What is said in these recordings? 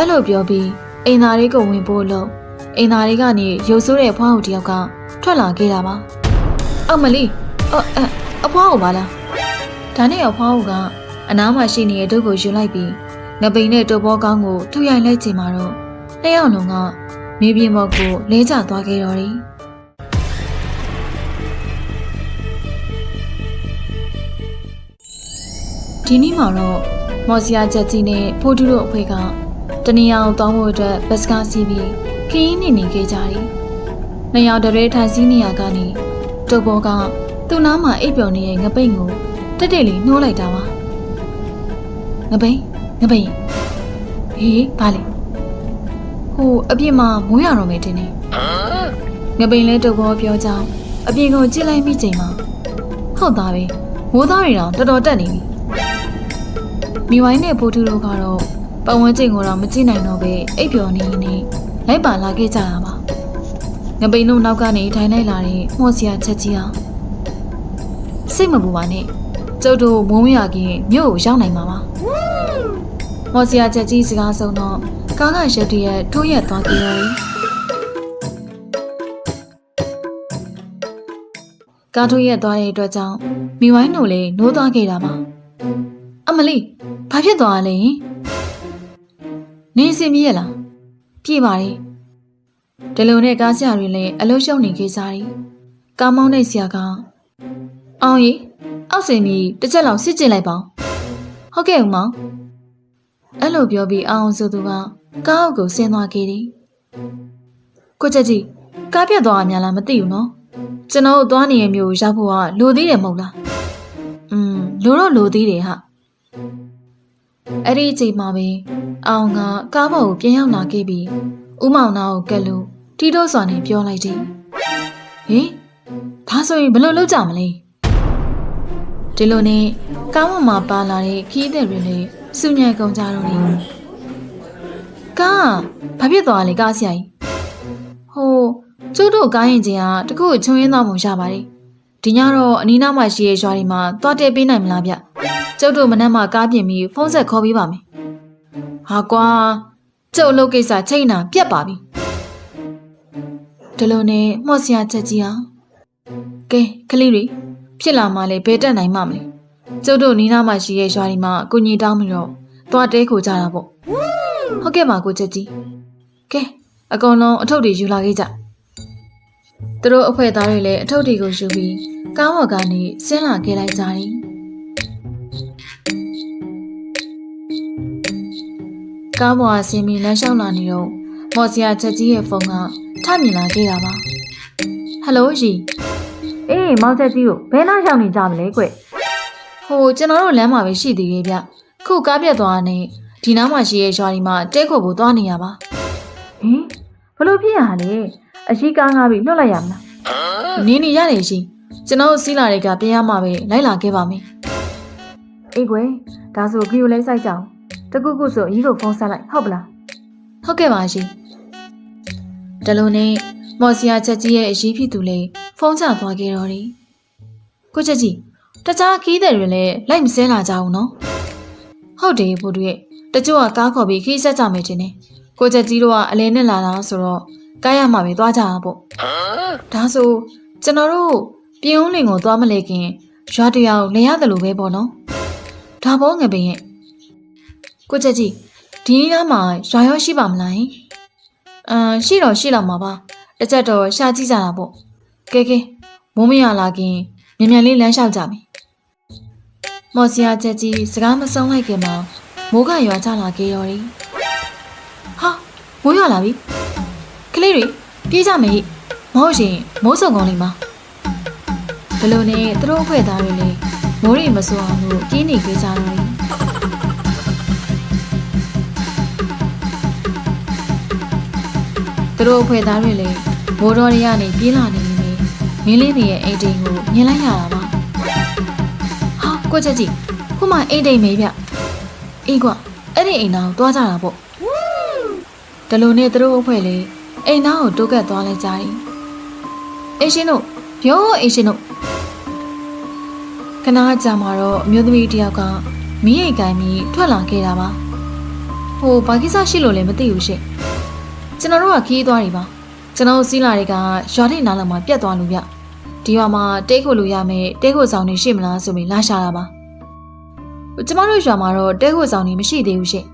အဲ့လိုပြောပြီးအိမ်သားလေးကိုဝင်ဖို့လို့အိမ်သားလေးကနေရုပ်ဆိုးတဲ့ဖွားဟုတ်တယောက်ကထွက်လာခဲ့တာပါအမလီအော်အအဖွားဟုတ်ပါလားဒါနဲ့အဖွားဟုတ်ကအနားမှာရှိနေတဲ့ဒုတ်ကိုယူလိုက်ပြီးငပိန်နဲ့တုပ်ဘောကောင်းကိုထုရိုက်လိုက်ချိန်မှာတော့နှစ်ယောက်လုံးကမြေပြင်ပေါ်ကိုလဲကျသွားခဲ့တော်တယ်ဒီနေ့မှာတော့မော်စီယာချက်ကြီးနဲ့ဖိုးတူတို့အဖွဲ့က တနေရာကိုတောင်းဖို့အတွက်ဘတ်စကားစီးပြီးခရီးနေနေခဲ့ကြတယ်။နှစ်ယောက်တရေထိုင်စီးနေရကနေတုပ်ဘောကသူ့နားမှာအိပ်ပျော်နေတဲ့ငပိန်ကိုတက်တက်လေးနှိုးလိုက်တာပါ။ငပိန်ငပိန်ဟေးဘာလဲဟိုအပြင်မှာမိုးရတော့မယ်တင်နေငပိန်လဲတုပ်ဘောပြောကြောင်းအပြင်ကိုကြည့်လိုက်မိချိန်မှာဟုတ်သားပဲမိုးသားတွေတော့တော်တော်တက်နေပြီမိဝိုင်းနဲ့ပိုးတူတို့ကတော့ ပတ်ဝန်းကျင်ကိုတော့မကြည့်နိုင်တော့ပဲအိပ်ပျော်နေနေလိုက်ပါလာခဲ့ကြတာပါငပိန်တို့နောက်ကနေထိုင်လိုက်လာတဲ့မှော်စရာချက်ကြီးအောင်စိတ်မပူပါနဲ့ကျုပ်တို့မုံရခင်မြို့ကိုရောက်နိုင်မှာပါမော်စရာချက်ကြီးစကားဆုံးတော့ကားကရက်တရက်ထိုးရက်သွားကြရောကားထိုးရက်သွားတဲ့အတွက်ကြောင့်မိဝိုင်းတို့လည်းနိုးသွားခဲ့တာပါအမလီဘာဖြစ်သွားလဲ နင်းစင်ပြေးရလားပြေးပါလေဒီလိုနဲ့ကားဆရာတွေလည်းအလုံးရှုံနေခဲ့ကြတယ်ကားမောင်းတဲ့ဆရာကအောင်ရီအောက်စင်ပြီးတစ်ချက်လောက်စစ်ကျင်လိုက်ပါဟုတ်ကဲ့ဦးမောင်အဲ့လိုပြောပြီးအောင်ဆိုသူကကားအောက်ကိုဆင်းသွားခဲ့တယ်ကိုချက်ကြီးကားပြတ်သွားမှလားမသိဘူးနော်ကျွန်တော်တို့သွားနေရမျိုးရောက်ဖို့ကလိုသေးတယ်မဟုတ်လားอืมလိုတော့လိုသေးတယ်ဟာ အဲ့ဒီအချိန်မှာပဲအောင်ကကားပေါ်ကိုပြန်ရောက်လာခဲ့ပြီးဦးမောင်နာကိုကက်လို့တီးတော့စွာနဲ့ပြောလိုက်တယ်ဟင်ဒါဆိုရင်ဘယ်လိုလုပ်ကြမလဲဒီလိုနဲ့ကားပေါ်မှာပါလာတဲ့ခီးတဲ့တွေလည်းစူညံကုန်ကြတော့တယ်ကားဘာဖြစ်သွားလဲကားဆရာကြီးဟိုကျုပ်တို့ကားရင်ချင်းကတခုချုံရင်းသွားမှရပါတယ်ဒီညတော့အနီးနားမှာရှိရဲ့ရွာတွေမှာသွားတက်ပေးနိုင်မလားဗျ ကျုပ်တို့မနက်မှကားပြင်ပြီးဖုန်းဆက်ခေါ်ပေးပါမယ်ဟာကွာကျုပ်အလုပ်ကိစ္စချိန်တာပြတ်ပါပြီဒီလိုနဲ့မှော့ဆရာချက်ကြီးအောင်ကဲကလေးတွေဖြစ်လာမှလည်းဘယ်တက်နိုင်မှမလဲကျုပ်တို့နီးနားမှာရှိရဲ့ရွာတွေမှာအကူကြီးတောင်းပြီးတော့သွားတဲခိုကြတာပေါ့ဟုတ်ကဲ့ပါကိုချက်ကြီးကဲအကောင်လုံးအထုပ်တွေယူလာခဲ့ကြသူတို့အဖွဲသားတွေလည်းအထုပ်တွေကိုယူပြီးကားပေါ်ကနေဆင်းလာခဲ့လိုက်ကြတယ် ကားပေါ်ကဆင်းပြီးလမ်းလျှောက်လာနေတော့မော်စရာချက်ကြီးရဲ့ဖုန်းကထမြင်လာခဲ့တာပါဟယ်လိုရီအေးမောင်ချက်ကြီးကိုဘယ်နာရောက်နေကြမလဲကွဟိုကျွန်တော်တို့လမ်းမှာပဲရှိသေးရဲ့ဗျခုကားပြတ်သွားတာနဲ့ဒီနားမှာရှိရဲ့ရွာဒီမှာတဲခုတ်ဖို့သွားနေရပါဟင်ဘလို့ဖြစ်ရလဲအရှိကားငါပြီးလွတ်လိုက်ရမလားနင်းနေရတယ်ရှင်ကျွန်တော်တို့စီးလာတဲ့ကပြန်ရမှာပဲလိုက်လာခဲ့ပါမယ်အေးကွယ်ဒါဆိုဂီကိုလဲစိုက်ကြအောင် တကုကုဆိုအကြီးကိုဖုန်းဆက်လိုက်ဟုတ်ပလားဟုတ်ကဲ့ပါရှင်တလုံးနဲ့မော်စီယာချက်ကြီးရဲ့အရေးဖြစ်သူလေးဖုန်းချသွားခဲ့တော့တယ်ကိုချက်ကြီးတခြားခီးတဲ့တွေလည်းလိုက်မစဲလာကြဘူးနော်ဟုတ်တယ်ဘို့တို့ရဲ့တချို့ကကားခေါ်ပြီးခီးဆက်ကြမယ်တင်နေကိုချက်ကြီးတို့ကအလဲနဲ့လာတာဆိုတော့ကားရမှာပဲသွားကြတာပေါ့ဒါဆိုကျွန်တော်တို့ပြင်းဦးလင်ကိုသွားမလဲခင်ရွာတရာကိုလဲရတယ်လို့ပဲပေါ့နော်ဒါပေါ့ငပင်ရဲ့ ကိုချက်ကြီးဒီနေ့ကမှရွာရောရှိပါမလားဟင်အမ်ရှိတော့ရှိလာမှာပါတစ်ချက်တော့ရှာကြည့်ကြတာပေါ့ကဲကဲမိုးမရလာခင်မြန်မြန်လေးလမ်းလျှောက်ကြမယ်မော်စီယာချက်ကြီးစကားမဆုံးလိုက်ခင်မှာမိုးကရွာချလာခဲ့ရော်ရီဟာမိုးရွာလာပြီကလေးတွေပြေးကြမယ်ဟိမဟုတ်ရင်မိုးစုံကုန်လိမ့်မှာဘလို့နဲ့သူတို့အဖွဲ့သားတွေလည်းမိုးရီမစိုးအောင်လို့ကြီးနေကြကြတော့ သူတို့အဖွဲ့သားတွေလည်းမိုးတော်တွေကနေပြေးလာနေနေမင်းလေးတွေရဲ့အိမ်တိမ်ကိုမြင်လိုက်ရတာပါဟာကိုချက်ကြီးခုမှအိမ်တိမ်မေးဗျအေးကွအဲ့ဒီအိမ်သားကိုသွားကြတာပေါ့ဒလိုနဲ့သူတို့အဖွဲ့လေးအိမ်သားကိုတိုးကပ်သွားလိုက်ကြတယ်အိမ်ရှင်တို့ပြောအိမ်ရှင်တို့ခဏကြာမှာတော့အမျိုးသမီးတစ်ယောက်ကမီးရိတ်ကိုင်းပြီးထွက်လာခဲ့တာပါဟဟိုဘာကိစ္စရှိလို့လဲမသိဘူးရှင် ကျွန်တော်တို့ကခီးသွားတွေပါကျွန်တော်တို့စီးလာတွေကရွာထိပ်နားလောက်မှာပြတ်သွားလို့ဗျဒီရွာမှာတဲခိုလို့ရမယ်တဲခိုဆောင်နေရှိမလားဆိုပြီးလာရှာတာပါကျမတို့ရွာမှာတော့တဲခိုဆောင်နေမရှိသေးဘူးရှင်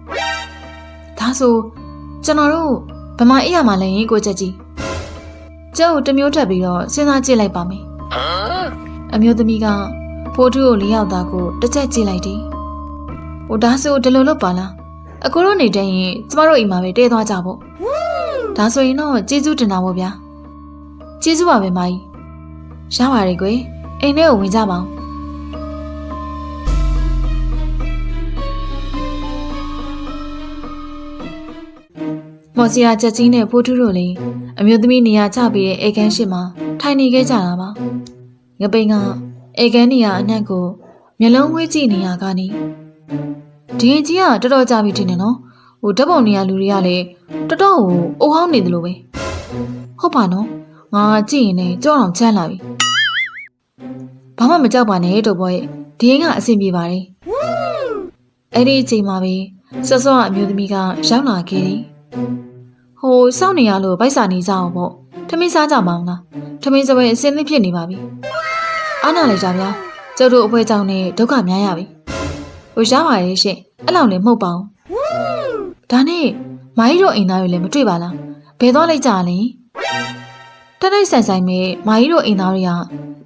ဒါဆိုကျွန်တော်တို့ဗမာအေးရမှာလဲရင်ကိုချက်ကြီးကျုပ်တစ်မျိုးထပ်ပြီးတော့စဉ်းစားကြည့်လိုက်ပါမယ်အမျိုးသမီးကဖိုးထုကိုလေးယောက်သားကိုတစ်ချက်ကြည့်လိုက်တယ်ဟိုဒါဆိုဒီလိုလုပ်ပါလားအကိုတို့နေတဲ့ရင်ကျမတို့အိမ်မှာပဲတဲသွားကြပေါ့ ဒါဆိုရင်တော့ကျေးဇူးတင်တာပေါ့ဗျာကျေးဇူးပါပဲမကြီးရပါတယ်ကွယ်အိမ်ထဲကိုဝင်ကြပါအောင်မော်စီယာချက်ချင်းနဲ့ဖိုးထုတို့လည်းအမျိုးသမီးနေရာချပြီးတဲ့အေကန်းရှိမှာထိုင်နေခဲ့ကြတာပါငပိန်ကအေကန်းနေရာအနှံ့ကိုမျက်လုံးဝေးကြည့်နေရကနေဒီရင်ကြီးကတော်တော်ကြာပြီထင်တယ်နော် ဟိုဓာတ်ပုံနေရလူတွေကလည်းတော်တော်ဟိုအိုဟောင်းနေတယ်လို့ပဲဟုတ်ပါနော်ငါကြည့်ရင်လည်းကြောက်အောင်ချမ်းလာပြီဘာမှမကြောက်ပါနဲ့တို့ဘောရဲ့ဒီရင်ကအဆင်ပြေပါတယ်အဲ့ဒီအချိန်မှာပဲစောစောအမျိုးသမီးကရောက်လာခဲ့တယ်ဟိုစောင့်နေရလို့ဗိုက်စာနေကြအောင်ပေါ့ထမင်းစားကြမအောင်လားထမင်းစပွဲအစင်းသစ်ဖြစ်နေပါပြီအားနာလိုက်ကြဗျာကျုပ်တို့အဖွဲကြောင့်နဲ့ဒုက္ခများရပြီဟိုရပါရဲ့ရှင်အဲ့လောက်လည်းမဟုတ်ပါဘူး ဒါနဲ့မိုင်းတို့အိမ်သားတွေလည်းမတွေ့ပါလားဘယ်သွားလိုက်ကြလဲတက်တိုက်ဆိုင်ဆိုင်မဲ့မိုင်းတို့အိမ်သားတွေက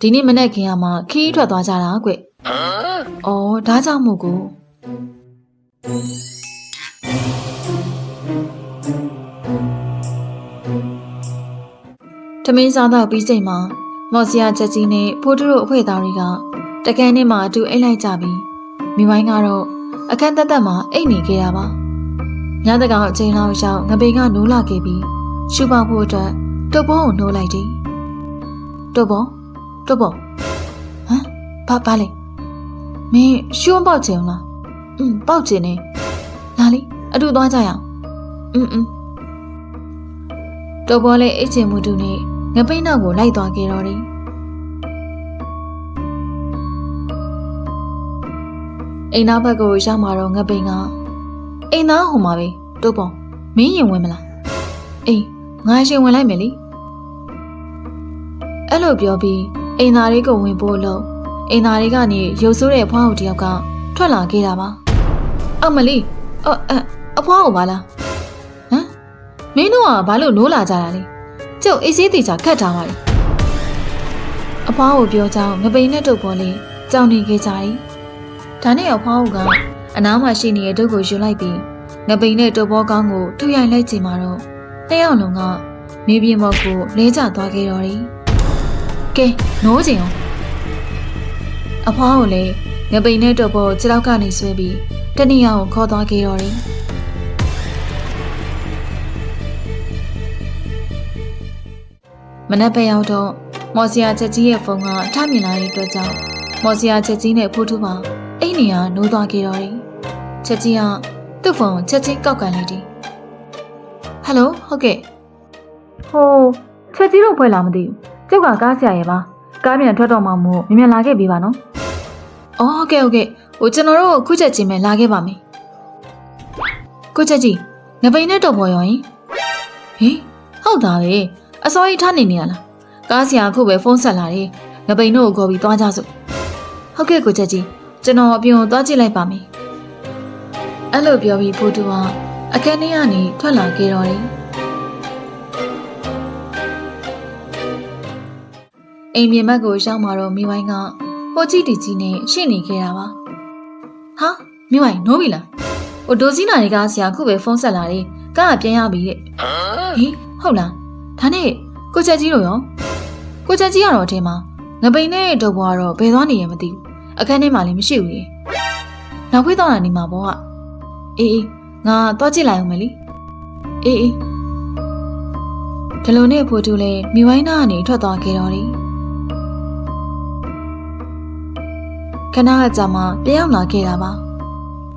ဒီနေ့မနေ့ခင်ကမှခီးထွက်သွားကြတာကွ။အော်ဒါကြောင့်မို့ကိုထမင်းစားတော့ပြီးချိန်မှာမော်စီယာချက်ကြီးနဲ့ဖိုးတို့တို့အဖွဲ့သားတွေကတကန်နဲ့မှအတူအိတ်လိုက်ကြပြီးမိဝိုင်းကတော့အခန်းတက်တက်မှာအိတ်နေခဲ့တာပါ ညတကောင်အချိန်လောက်ရောက်ငပိန်ကနိုးလာခဲ့ပြီးရှူပေါဖို့အတွက်တုပ်ပေါ်ကိုနိုးလိုက်တယ်တုပ်ပေါ်တုပ်ပေါ်ဟမ်ဘာပါလဲမင်းရှူမပေါက်ချင်လားอืมပေါက်ချင်နေလာလေအတူသွားကြရအောင်อืมอืมတုပ်ပေါ်လေးအိတ်ချင်မှုတူနဲ့ငပိန်းနောက်ကိုလိုက်သွားခဲ့တော့တယ်အိမ်နောက်ဘက်ကိုရောက်มาတော့ငပိန်းက အိမ်သားဟိုမှာပဲတုပ်ပေါ်မင်းရင်ဝင်မလားအေးငါရှင်ဝင်လိုက်မယ်လေအဲ့လိုပြောပြီးအိမ်သားလေးကိုဝင်ဖို့လို့အိမ်သားလေးကနေရုပ်ဆိုးတဲ့ဖွားဟုတ်တယောက်ကထွက်လာခဲ့တာပါအော်မလီအော်အဖွားဟုတ်ပါလားဟမ်မင်းတို့ကဘာလို့နိုးလာကြတာလဲကျုပ်အေးစေးတေချာခတ်ထားပါလေအဖွားကိုပြောကြောင်းငပိန်နဲ့တုပ်ပေါ်လေးကြောင်နေခဲ့ကြတယ်ဒါနဲ့အဖွားက အနားမှာရှိနေတဲ့ဒုတ်ကိုယူလိုက်ပြီးငပိန်နဲ့တုပ်ပေါ်ကောင်းကိုထုရိုင်လိုက်ချိန်မှာတော့တစ်ယောက်လုံးကမြေပြင်ပေါ်ကိုလဲကျသွားခဲ့တော့တယ်ကဲနိုးချင်အောင်အဖွားကိုလည်းငပိန်နဲ့တုပ်ပေါ်ခြေထောက်ကနေဆွဲပြီးတနည်းအောင်ခေါ်သွားခဲ့တော့တယ်မနက်ပဲရောက်တော့မော်စီယာချက်ကြီးရဲ့ဖုန်းကထမြင်လာတဲ့အတွက်ကြောင့်မော်စီယာချက်ကြီးနဲ့ဖိုးထူးပါအိမ်နေရနိုးသွားခဲ့တော့တယ် ချက်ကြီးကသူ့ဖုန်းချက်ချင်းကောက်ကန်လိုက်တယ်ဟယ်လိုဟုတ်ကဲ့ဟိုချက်ကြီးတော့ဖွဲ့လာမသိဘူးကျုပ်ကကားဆရာရဲ့ပါကားပြန်ထွက်တော့မှမို့မြင်မြန်လာခဲ့ပြီပါနော်အော်ဟုတ်ကဲ့ဟုတ်ကဲ့ဟိုကျွန်တော်တို့ခုချက်ချင်းပဲလာခဲ့ပါမယ်ခုချက်ကြီးငပိန်နဲ့တော့ပေါ်ရောရင်ဟင်ဟုတ်တာပဲအစောကြီးထားနေနေရလားကားဆရာအခုပဲဖုန်းဆက်လာတယ်ငပိန်တို့ကိုခေါ်ပြီးသွားကြစို့ဟုတ်ကဲ့ကိုချက်ကြီးကျွန်တော်အပြင်ကိုသွားကြည့်လိုက်ပါမယ် အဲ့လိုပြောပြီးဖိုးတူကအခန်းထဲကနေထွက်လာခဲ့တော့တယ်အိမ်မြေမက်ကိုရောက်มาတော့မိဝိုင်းကဟိုကြည့်တီကြီးနဲ့ရှင့်နေခဲ့တာပါဟာမိဝိုင်းနိုးပြီလားဟိုဒိုစီနာတွေကဆရာခုပဲဖုန်းဆက်လာတယ်ကားကပြန်ရပြီတဲ့ဟင်ဟုတ်လားဒါနဲ့ကိုချက်ကြီးတို့ရောကိုချက်ကြီးကတော့အထင်မှာငပိန်နဲ့ဒေါ်ဘွားကတော့ဘယ်သွားနေရမသိဘူးအခန်းထဲမှာလည်းမရှိဘူးလေနောက်ခွေးတော့လာနေမှာပေါ့က အေးအေးငါသွားကြည့်လိုက်အောင်မယ်လीအေးအေးဒီလိုနဲ့ဖိုးတူလည်းမိဝိုင်းသားကနေထွက်သွားခဲ့တော့တယ်ခဏကြာမှပြန်ရောက်လာခဲ့တာပါ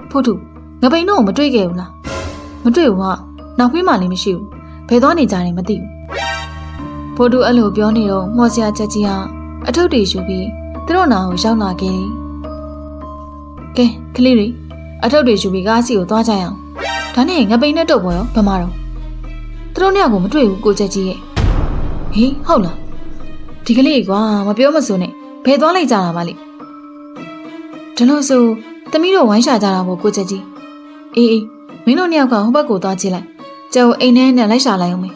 ဖိုးတူငပိန်တော့မတွေ့ခဲ့ဘူးလားမတွေ့ဘူးကနောက်ခွေးမှလည်းမရှိဘူးဘယ်သွားနေကြတယ်မသိဘူးဖိုးတူအဲ့လိုပြောနေတော့မော်စရာချက်ကြီးဟာအထုပ်တွေယူပြီးသူတို့နာကိုရောက်လာခဲ့တယ်ကဲကလေးတွေ အထုပ်တွေယူပြီးကားစီကိုသွားကြရအောင်ဒါနဲ့ငပိန်နဲ့တုတ်ပေါ်ရောဘယ်မှာတော့သူတို့နှစ်ယောက်ကိုမတွေ့ဘူးကိုချက်ကြီးရဲ့ဟေးဟုတ်လားဒီကလေးကွာမပြောမစိုးနဲ့ဘယ်သွားလိုက်ကြတာပါလိဒါလို့ဆိုသမီးတို့ဝိုင်းရှာကြတာပေါ့ကိုချက်ကြီးအေးအေးမင်းတို့နှစ်ယောက်ကဟိုဘက်ကိုသွားကြည့်လိုက်ကျုပ်အိမ်ထဲနဲ့လိုက်ရှာလိုက်အောင်မေ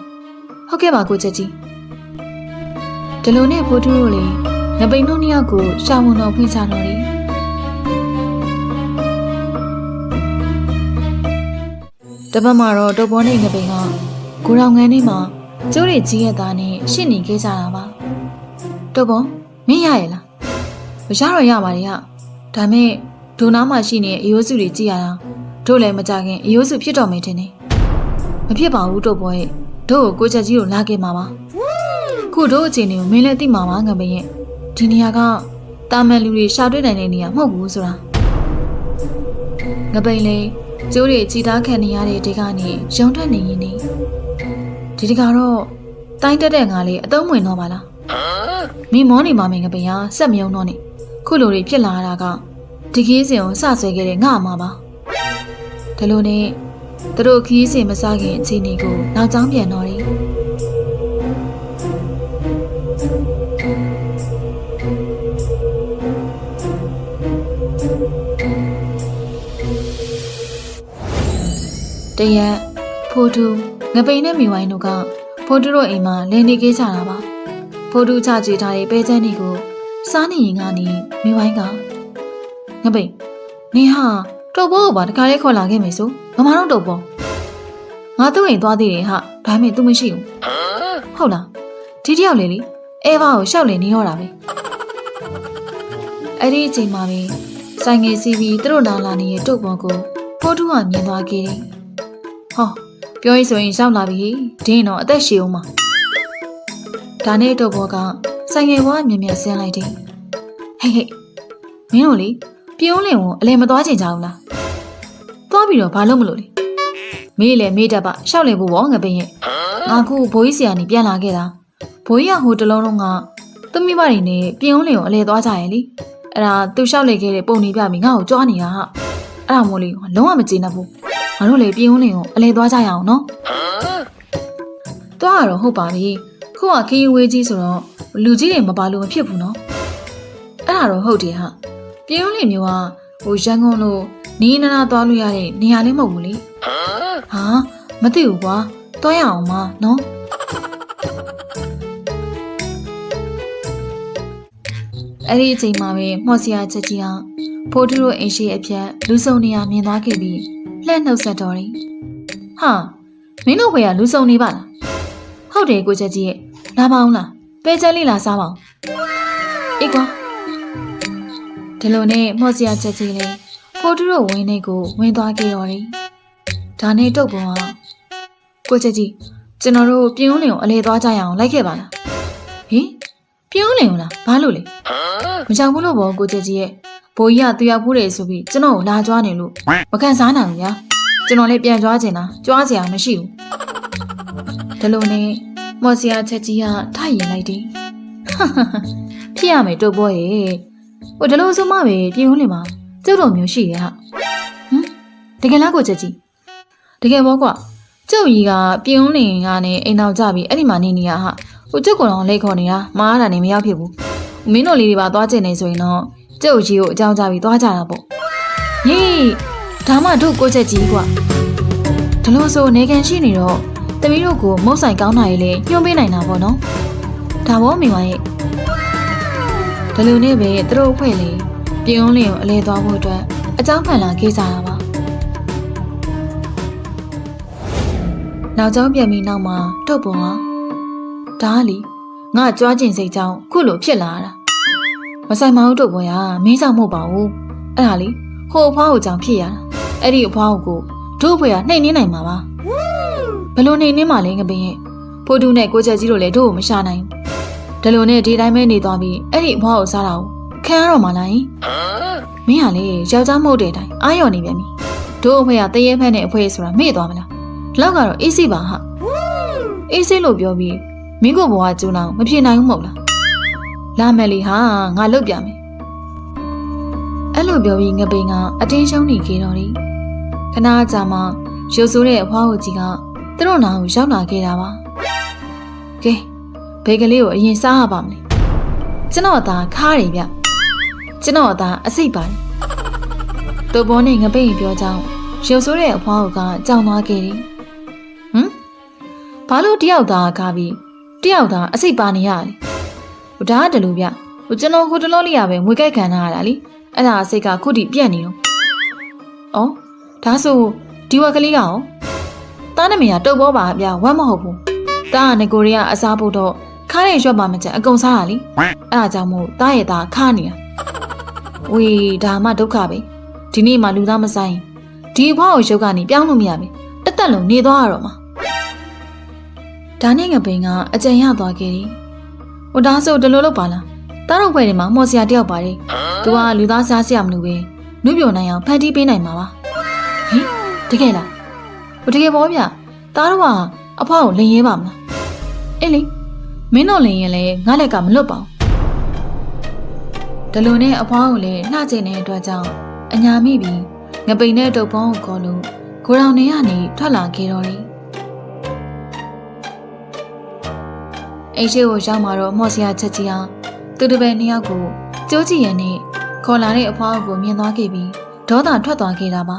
ဟုတ်ကဲ့ပါကိုချက်ကြီးဒီလိုနဲ့ဖိုးထူးတို့လေငပိန်တို့နှစ်ယောက်ကိုရှာဝန်တော်ဖွင့်ချတော်တယ် တပတ်မှာတော့တော်ပေါ်နေငပိန်ကကိုရောင်ငန်းထဲမှာကျိုးတွေကြီးရဲ့သားနဲ့ရှင့်နေခဲ့ကြတာပါတော်ပေါ်မင်းရရဲ့လားမရတော့ရပါတယ်ဟာဒါမဲ့ဒိုနာမှာရှိနေတဲ့အယိုးစုတွေကြည့်ရတာတို့လည်းမကြခင်အယိုးစုဖြစ်တော်မင်းထင်တယ်မဖြစ်ပါဘူးတော်ပေါ်ရဲ့တို့ကိုကိုချက်ကြီးကိုလာခဲ့မှာပါခုတို့အခြေအနေကိုမင်းလည်းသိမှာပါငပိန်ရဲ့ဒီနေရာကတာမန်လူတွေရှာတွေ့နိုင်တဲ့နေရာမဟုတ်ဘူးဆိုတာငပိန်လည်း ကျိုးတွေကြည်သားခံနေရတဲ့ဒီကနေရုံထွက်နေရင်နေဒီတကတော့တိုင်းတက်တဲ့ငါလေးအတုံးဝင်တော့ပါလားမိမောနေမှာမင်းငပိန်ဟာစက်မယုံတော့နေခုလိုတွေဖြစ်လာတာကဒီခီးစဉ်ကိုစဆွဲခဲ့တဲ့ငါအမှာပါဒါလိုနဲ့သူတို့ခီးစဉ်မစခင်အခြေအနေကိုနောက်ကျောင်းပြန်တော့တယ် တရက်ဖိုးတူငပိန်နဲ့မိဝိုင်းတို့ကဖိုးတူတို့အိမ်မှာလင်းနေခဲ့ကြတာပါဖိုးတူချကြွေထားတဲ့ပဲချမ်းတွေကိုစားနေရင်ကနေမိဝိုင်းကငပိန်နေဟာတော့ဘောကိုပါတခါလေးခေါ်လာခဲ့မယ်ဆိုမမတော့တော့ဘောငါသူ့အိမ်သွားသေးတယ်ဟာဒါပေမဲ့ तू မရှိဘူးဟုတ်လားဒီတယောက်လေလေအဲဘာကိုရှောက်လင်နေရောတာပဲအဲ့ဒီအချိန်မှာပဲဆိုင်ငယ်စီပြီးသူတို့နားလာနေတဲ့တုတ်ဘောကိုဖိုးတူကမြင်သွားခဲ့တယ် ဟောပြောရင်ဆိုရင်ရောက်လာပြီဒင်းတော့အသက်ရှည်အောင်ပါဒါနဲ့တုတ်ဘောကဆိုင်ငယ်ဘွားမြင်မြင်ဆင်းလိုက်တယ်ဟေးဟေးမင်းတို့လေပြုံးလင်ကိုအလဲမသွားချင်ကြဘူးလားသွားပြီးတော့ဘာလို့မလို့လဲမေးလေမေးတတ်ပါရှောက်လင်ဖို့ဘောငပင်းရဲ့ငါခုဘိုးကြီးဆရာနေပြန်လာခဲ့တာဘိုးကြီးကဟိုတလုံးလုံးကသူ့မိဘတွေနဲ့ပြုံးလင်ကိုအလဲသွားကြရဲ့လေအဲ့ဒါသူရှောက်လေခဲ့တဲ့ပုံနေပြပြီးငါ့ကိုကြွားနေတာဟာအဲ့ဒါမို့လေလုံးဝမကျေနပ်ဘူး ငါတို့လေပြုံးလင်ကိုအလဲသွားကြရအောင်နော်သွားရတော့ဟုတ်ပါပြီခုကခီးဝေးကြီးဆိုတော့လူကြီးတွေမပါလို့မဖြစ်ဘူးနော်အဲ့ဒါတော့ဟုတ်တယ်ဟာပြုံးလင်မျိုးကဟိုရန်ကုန်လို့နီးနားနားသွားလို့ရတဲ့နေရာလေးမဟုတ်ဘူးလေဟာမသိဘူးကွာတွားရအောင်မနော်အဲ့ဒီအချိန်မှာပဲမော်စီယာချက်ကြီးဟာဖိုးထူးတို့အိမ်ရှိအပြက်လူစုံနေရမြင်သွားခဲ့ပြီး လှဲ့နှုတ်ဆက်တော်တယ်ဟာမင်းတို့ဘွေကလူစုံနေပါလားဟုတ်တယ်ကိုချက်ကြီးရဲ့လာပါအောင်လားပဲချက်လေးလာစားပါအောင်အေးကွာဒီလိုနဲ့မော်စီယာချက်ကြီးလေးဖိုးထူးတို့ဝင်းထဲကိုဝင်သွားခဲ့တော်တယ်ဒါနဲ့တုတ်ပေါ်ကကိုချက်ကြီးကျွန်တော်တို့ပြင်းဦးလင်ကိုအလဲသွားကြရအောင်လိုက်ခဲ့ပါလားဟင်ပြင်းဦးလင်ကိုလားဘာလို့လဲမကြောက်ဘူးလို့ပေါ့ကိုချက်ကြီးရဲ့ ဘိုးကြီးကသူရောက်ဘူးတယ်ဆိုပြီးကျွန်တော်ကိုလာကြွားနေလို့မကန်စားနိုင်ဘူးညာကျွန်တော်လည်းပြန်ကြွားချင်တာကြွားစရာမရှိဘူးဒါလိုနဲ့မော်စီယာချက်ကြီးကထိုက်ရင်လိုက်တယ်ဖြစ်ရမယ်တုတ်ပေါ်ရဲ့ဟိုဒီလိုဆိုမှပဲပြင်းဦးလင်မှာကျုပ်တော်မျိုးရှိရဲ့ဟာဟမ်တကယ်လားကိုချက်ကြီးတကယ်ပေါ့ကွာကျုပ်ကြီးကပြင်းဦးလင်ကနေအိမ်တော်ကြပြီးအဲ့ဒီမှာနေနေရဟာဟိုကျုပ်ကောင်လက်ခေါ်နေတာမားတာနေမရောက်ဖြစ်ဘူးမင်းတို့လေးတွေပါသွားကျင်နေဆိုရင်တော့ ကျုပ်ကြီးကိုအကြောင်းကြားပြီးသွားကြတာပေါ့ဟေးဒါမှတို့ကိုချက်ကြီးကွာဒီလိုဆိုနေကန်ရှိနေတော့တမီးတို့ကိုမုတ်ဆိုင်ကောင်းတာရေးလေညှို့ပေးနိုင်တာပေါ့နော်ဒါဘောမိမရဲ့ဒီလိုနဲ့ပဲသူတို့အဖွဲ့လေးပြင်းုံးလင်ကိုအလဲသွားဖို့အတွက်အကြောင်းခံလာခဲ့ကြတာပါနောက်ကျောင်းပြန်ပြီးနောက်မှာတုတ်ပေါ်ဟာဒါကလီငါကြွားကျင်စိတ်ကြောင့်ခုလိုဖြစ်လာတာ မဆိုင်မအောင်တုတ်ပေါ်ရမင်းကြောင့်မဟုတ်ပါဘူးအဲ့ဒါလီဟိုအဖွားကိုကြောင့်ဖြစ်ရတာအဲ့ဒီအဖွားကိုတို့အဖွေကနှိမ်နှင်းနိုင်မှာပါဘလို့နှိမ်နှင်းမှလဲငပင်းရဲ့ဖိုးတူနဲ့ကိုချက်ကြီးတို့လည်းတို့ကိုမရှာနိုင်ဘူးဒါလိုနဲ့ဒီတိုင်းပဲနေသွားပြီးအဲ့ဒီအဖွားကိုစားတာကိုခံရတော့မှလားယင်မင်းဟာလေယောက်ျားမဟုတ်တဲ့အတိုင်းအာရော်နေပြန်ပြီတို့အဖေကတရေဖက်နဲ့အဖေဆိုတာမေ့သွားမလားဒီလောက်ကတော့အေးစိပါဟာအေးစိလို့ပြောပြီးမင်းကိုဘဝကျူးအောင်မပြေနိုင်ဘူးမဟုတ်လား လာမယ်လေဟာငါလုတ်ပြမယ်အဲ့လိုပြောပြီးငပိန်ကအတင်းရှုံးနေခဲ့တော့တယ်ခဏကြာမှရုပ်ဆိုးတဲ့အဖွားကိုကြီးကသူတို့နာကိုရောက်လာခဲ့တာပါကဲဘေကလေးကိုအရင်စားရပါမလဲကျွန်တော်အသာခါးတယ်ဗျကျွန်တော်အသာအစိတ်ပါတယ်တူဘောနဲ့ငပိတ်ပြောကြောင်းရုပ်ဆိုးတဲ့အဖွားကကြောင်သွားခဲ့တယ်ဟမ်ဘာလို့တယောက်သားကားပြီးတယောက်သားအစိတ်ပါနေရလဲ ဟိုဒါကတလူဗျဟိုကျွန်တော်ဟိုတလောလေးရပဲငွေကြိုက်ခံထားရတာလीအဲ့ဒါအစိတ်ကခုထိပြက်နေတော့။အော်ဒါဆိုဒီဝက်ကလေးကရောတားနမရတုတ်ဘောပါဗျဝမ်းမဟုတ်ဘူး။တားကငကိုရီးယားအစားဖို့တော့ခါးရဲ့ရွက်ပါမချက်အကုန်စားရလေ။အဲ့ဒါကြောင့်မို့တားရဲ့သားခါနေတာ။ဝေးဒါမှဒုက္ခပဲ။ဒီနေ့မှလူသားမဆိုင်ရင်ဒီဘွားကိုရုပ်ကနေပြောင်းလို့မရပဲ။တက်တက်လုံးနေသွားရတော့မှာ။ဒါနဲ့ငပိန်ကအကြံရသွားခဲ့တယ်။ ဟိုဒါဆိုဒီလိုလုပ်ပါလား။တားတော့ဘွယ်ထဲမှာမော်စရာတယောက်ပါတယ်။ तू ကလူသားစားစရာမလိုပဲ။နှုတ်ပြနိုင်အောင်ဖန်တီးပေးနိုင်မှာပါဟင်တကယ်လားဟိုတကယ်ပေါ့ဗျတားတော့ကအဖွားကိုလင်ရဲပါမလားအေးလေမင်းတို့လင်ရင်လည်းငါလက်ကမလွတ်ပါဘူးဒလိုနဲ့အဖွားကိုလည်းလှကျင်တဲ့အတွက်ကြောင့်အညာမိပြီးငပိန်တဲ့တုပ်ပေါင်းကိုခေါ်လို့ကိုရောင်နေကနေထွက်လာခဲ့တော့တယ် အိမ်ရှိကိုရောက်มาတော့မော့စရာချက်ကြီးအောင်သူတစ်ပယ်နှစ်ယောက်ကိုကြိုးကြည့်ရနဲ့ခေါ်လာတဲ့အဖွားကိုမြင်သွားခဲ့ပြီးဒေါသထွက်သွားခဲ့တာပါ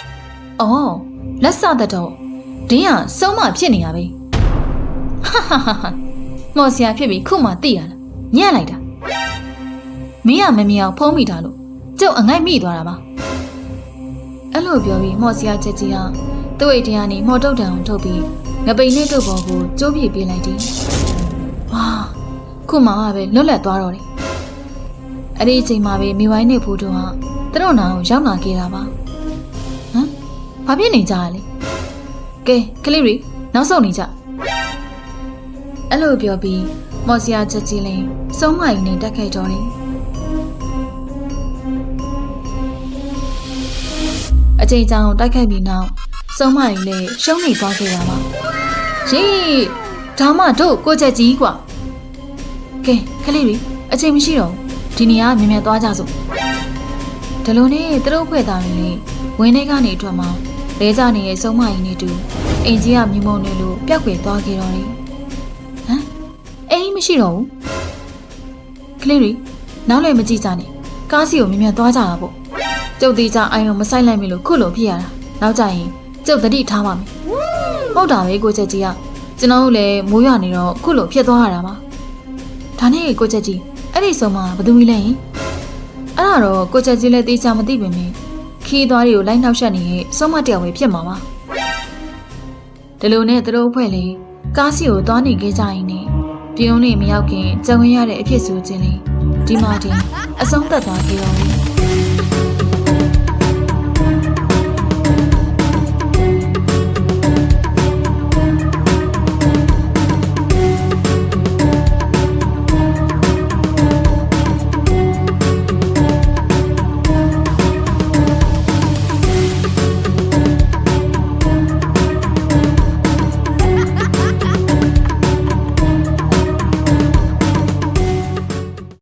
။အော်လက်စတဲ့တော့ဒင်းကစုံးမဖြစ်နေရပဲ။ဟာဟာဟာမော်စရာဖြစ်ပြီးခုမှသိရလား။ညံ့လိုက်တာ။မင်းကမမြင်အောင်ဖုံးမိတာလို့ကျုပ်အငိုက်မိသွားတာပါ။အဲ့လိုပြောပြီးမော်စရာချက်ကြီးကသူ့အိတ်ထဲကနေမော်တုတ်တံကိုထုတ်ပြီးငပိန်နဲ့တုတ်ပေါ်ကိုကျိုးပြပေးလိုက်တယ်။ဝါ ခုမှပဲလွတ်လပ်သွားတော့တယ်။အဲ့ဒီအချိန်မှာပဲမိဝိုင်းနဲ့ဖိုးတို့ဟာသူတို့နာကိုရောက်လာခဲ့တာပါ။ဟမ်ဘာဖြစ်နေကြလဲ။ကဲကလေးတွေနောက်ဆုံးနေကြ။အဲ့လိုပြောပြီးမော်စီယာချက်ချင်းလင်းစုံးမရင်နဲ့တက်ခဲ့တော်တယ်။အချိန်ကြောင်တိုက်ခိုက်ပြီးနောက်စုံးမရင်လည်းရှုံးနေသွားခဲ့တာပါ။ရေးဒါမှတို့ကိုချက်ကြီးကွာ။ ကဲကလေးတွေအချိန်မရှိတော့ဘူးဒီနေရာကမြင်မြင်သွားကြစို့။ဒီလိုနဲ့သူတို့ဖွဲ့သားတွေလည်းဝင်းထဲကနေထွက်မှလဲကြနေတဲ့စုံမရင်နဲ့တူအိမ်ကြီးကမြင်မုံနေလို့ပျောက်ကွယ်သွားခဲ့တော့တယ်။ဟမ်အိမ်မရှိတော့ဘူး။ကလေးတွေနောက်လည်းမကြည့်ကြနဲ့။ကားစီကိုမြင်မြင်သွားကြတာပေါ့။ကျုပ်သေးကြအိုင်ရောမဆိုင်လိုက်မိလို့ခုလိုဖြစ်ရတာ။နောက်ကြရင်ကျုပ်တတိထားပါမယ်။ဟုတ်တာပဲကိုချက်ကြီးကကျွန်တော်တို့လည်းမိုးရွာနေတော့ခုလိုဖြစ်သွားရတာပါ။ ဒါနဲ့ကိုချက်ကြီးအဲ့ဒီဆုံးမဘယ်သူကြီးလဲဟင်။အဲ့ဒါတော့ကိုချက်ကြီးလည်းတေချာမသိပင်မခီးသွားတွေကိုလိုက်နှောက်ရှက်နေတဲ့ဆုံးမတယောက်ပဲဖြစ်မှာပါဒီလိုနဲ့သူတို့အဖွဲ့လေးကားစီကိုသွားနေခဲ့ကြရင်ねပြုံးနေမရောက်ခင်ကြုံရတဲ့အဖြစ်ဆိုခြင်းလေးဒီမှာတင်အဆုံးသက်သွားခဲ့တော်တယ်